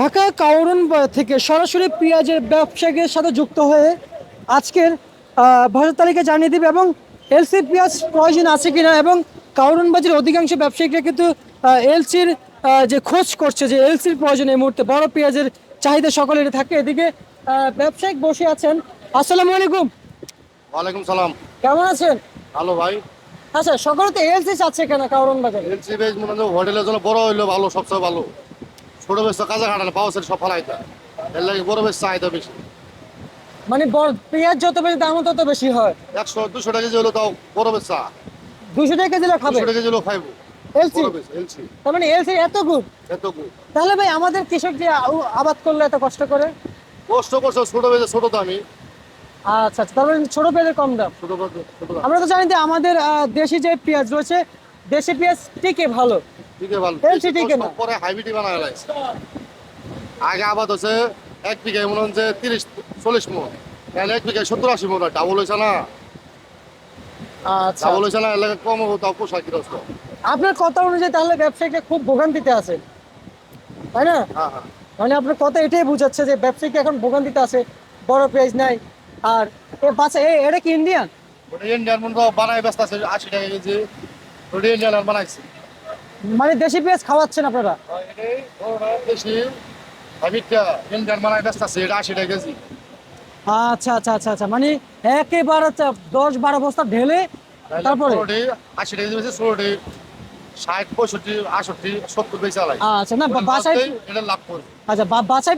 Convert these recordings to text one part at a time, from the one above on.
ঢাকা কাউরন থেকে সরাসরি পেঁয়াজের ব্যবসায়ীদের সাথে যুক্ত হয়ে আজকের বাজার তালিকা জানিয়ে দেবে এবং এলসি পেঁয়াজ প্রয়োজন আছে কিনা এবং কাউরন বাজারের অধিকাংশ ব্যবসায়িকরা কিন্তু এলসির যে খোঁজ করছে যে এলসির প্রয়োজন এই মুহূর্তে বড় পেঁয়াজের চাহিদা সকলের থাকে। এদিকে ব্যবসায়িক বসে আছেন। আসসালামু আলাইকুম। ওয়ালাইকুম সালাম। কেমন আছেন? ভালো ভাই। আচ্ছা সকলে তো এলসি চাচ্ছে কেন কাউরন বাজারে? এলসি বেজ মনে হোটেলের জন্য বড় হইল ভালো সবচেয়ে ভালো। ছোট বেশ কাজে খাটালে পাওয়া সব ফলাইতা। এর লাগে বড় বেশ চাহিদা বেশি। মানে বড় পেঁয়াজ যত বেশি দাম তত বেশি হয়। একশো দুশো টাকা কেজি হলো তাও বড় বেশ চা। দুশো টাকা দিলে খাবে? দুশো টাকা কেজি খাইবো। এলসি? এলসি। তার মানে এলসি এত গুড এত গুণ। তাহলে ভাই আমাদের কৃষক যে আবাদ করলে এত কষ্ট করে? কষ্ট করছে ছোট বেজে ছোট দামি। আচ্ছা আচ্ছা তার মানে ছোট পেঁয়াজের কম দাম। আমরা তো জানি যে আমাদের দেশি যে পেঁয়াজ রয়েছে দেশি পেঁয়াজ টিকে ভালো। ভালো না। পরে আগে আবাদ হচ্ছে এক বিঘায় মনে হচ্ছে তিরিশ চল্লিশ মন। তাহলে এক বিঘায় সত্তর আশি মন ডাবল হয়েছে না? আচ্ছা। ডাবল হয়েছে না এর লাগে কম আপনার কথা অনুযায়ী তাহলে ব্যবসায়ীকে খুব ভোগান্তিতে আছে। তাই না? হ্যাঁ হ্যাঁ। মানে আপনার কথা এটাই বোঝাচ্ছে যে ব্যবসায়ীকে এখন ভোগান্তিতে আছে বড় পেঁয়াজ নাই আর এ বাচ্চা এ এটা কি ইন্ডিয়ান ইন্ডিয়ান মনে বানায় ব্যস্ত আছে আশি টাকা কেজি। ইন্ডিয়ান বানাইছে। মানে দেশি পেঁয়াজ খাওয়াচ্ছেন আপনারা? আচ্ছা আচ্ছা আচ্ছা আচ্ছা। মানে একেবারে দশ বারো বস্তা ঢেলে তারপরে? আশি টাকা ষোলোটি ষাট পঁয়ষট্টি আষট্টি সত্তর বেশি আচ্ছা না বাসায় এটা লাভ করবে আচ্ছা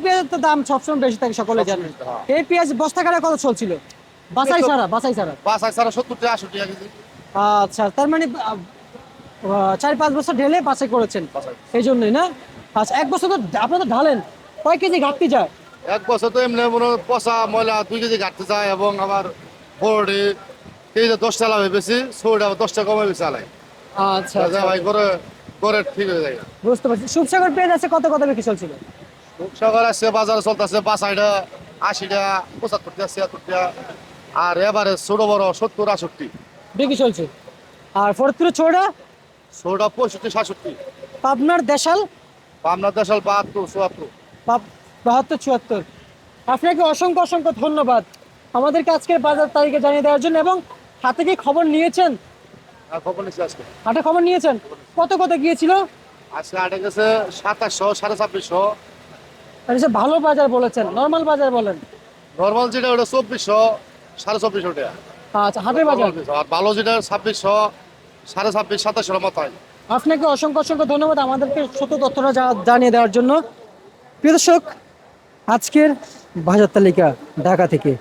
পেঁয়াজের তো দাম সবসময় বেশি থাকে সকলে জানে। হ্যাঁ। এই পেঁয়াজ বস্তা কাটা কত চলছিল? তো- ছাড়া বাছাই ছাড়া? বাস আছে আর সত্তর টাকা আষট্টি আচ্ছা তার মানে চার পাঁচ বছর ঢেলে বাছাই করেছেন। এই জন্যই না? আচ্ছা এক বছর তো আপনারা তো ঢালেন। কয় কেজি ঘাটতি যায়? এক বছর তো এমনি মনে পচা ময়লা দুই কেজি ঘাটতে যায় এবং আবার বড়ি কেজি দশ টাকা লাভে বেশি ষোলোটা দশ টাকা কমে বেশি আলাই আচ্ছা আচ্ছা। ভাই করে করে ঠিক হয়ে যায়। বুঝতে পারছি। সুপসাগর পেঁয়াজ আছে কত কত বিক্রি চলছিল? সকাল আসছে বাজারে চলতেছে বাসাইটা আশি টাকা পঁচাত্তর টাকা ছিয়াত্তর টাকা আর এবারে ছোট বড় সত্তর আষট্টি বিক্রি চলছে। আর ফরিদপুরের ছোড়া ছোটটা পঁয়ষট্টি সাতষট্টি। পাবনার দেশাল? পাবনার দেশাল বাহাত্তর চুয়াত্তর। বাহাত্তর চুয়াত্তর। আপনাকে অসংখ্য অসংখ্য ধন্যবাদ। আমাদেরকে আজকের বাজার তারিখে জানিয়ে দেওয়ার জন্য এবং হাতে কি খবর নিয়েছেন? খবর আজকে। হাটে খবর নিয়েছেন? কত কত গিয়েছিল? আজকে আটে গেছে সাতাশশো সাড়ে ছাব্বিশশো। এসে ভালো বাজার বলেছেন নর্মাল বাজার বলেন। নর্মাল যেটা ওটা চব্বিশশো সাড়ে চব্বিশশো টাকা। আচ্ছা হাটের বাজার? ভালো যেটা ছাব্বিশশো সাড়ে ছাব্বিশ সাতাশের মতো হয় আপনাকে অসংখ্য অসংখ্য ধন্যবাদ আমাদেরকে সত্য তথ্যটা জানিয়ে দেওয়ার জন্য। প্রিয় দর্শক, আজকের বাজার তালিকা ঢাকা থেকে।